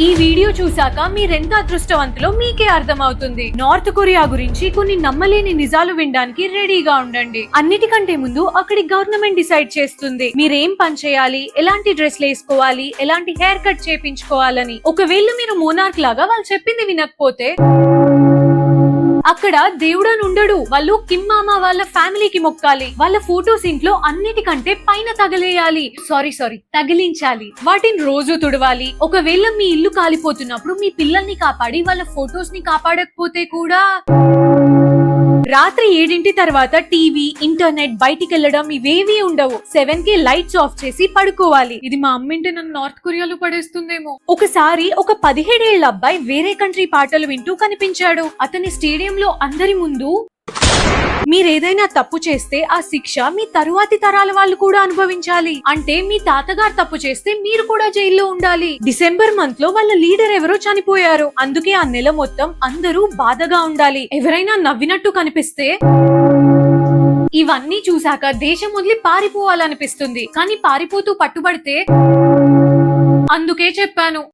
ఈ వీడియో చూశాక మీరెంత అదృష్టవంతులో మీకే అర్థమవుతుంది. నార్త్ కొరియా గురించి కొన్ని నమ్మలేని నిజాలు వినడానికి రెడీగా ఉండండి. అన్నిటికంటే ముందు అక్కడి గవర్నమెంట్ డిసైడ్ చేస్తుంది. మీరేం పని చేయాలి? ఎలాంటి డ్రెస్లు వేసుకోవాలి? ఎలాంటి హెయిర్ కట్ చేపించుకోవాలని. ఒకవేళ మీరు మోనార్క్ లాగా వాళ్ళు చెప్పింది వినకపోతే అక్కడ దేవుడని ఉండడు వాళ్ళు కిమ్ మామ వాళ్ళ ఫ్యామిలీకి మొక్కాలి. వాళ్ళ ఫోటోస్ ఇంట్లో అన్నిటికంటే పైన తగలేయాలి. Sorry sorry తగిలించాలి. వాటిని రోజు తుడవాలి. ఒకవేళ మీ ఇల్లు కాలిపోతున్నప్పుడు మీ పిల్లల్ని కాపాడి వాళ్ళ ఫోటోస్ని కాపాడకపోతే కూడా రాత్రి ఏడింటి తర్వాత టీవీ ఇంటర్నెట్ బయటికి వెళ్ళడం ఇవేవి ఉండవు. సెవెన్కి లైట్స్ ఆఫ్ చేసి పడుకోవాలి. ఇది మా అమ్మింటి నన్ను నార్త్ కొరియాలో పడేస్తుందేమో. ఒకసారి ఒక పదిహేడేళ్ళ అబ్బాయి వేరే కంట్రీ పాటలు వింటూ కనిపించాడు. అతని స్టేడియంలో అందరి ముందు మీరేదైనా తప్పు చేస్తే ఆ శిక్ష మీ తరువాతి తరాల వాళ్ళు కూడా అనుభవించాలి. అంటే మీ తాతగారు తప్పు చేస్తే మీరు కూడా జైల్లో ఉండాలి. డిసెంబర్ మంత్లో వాళ్ళ లీడర్ ఎవరో చనిపోయారు. అందుకే ఆ నెల మొత్తం అందరూ బాధగా ఉండాలి. ఎవరైనా నవ్వినట్టు కనిపిస్తే ఇవన్నీ చూశాక దేశం వదిలి పారిపోవాలనిపిస్తుంది. కానీ పారిపోతూ పట్టుబడితే అందుకే చెప్పాను.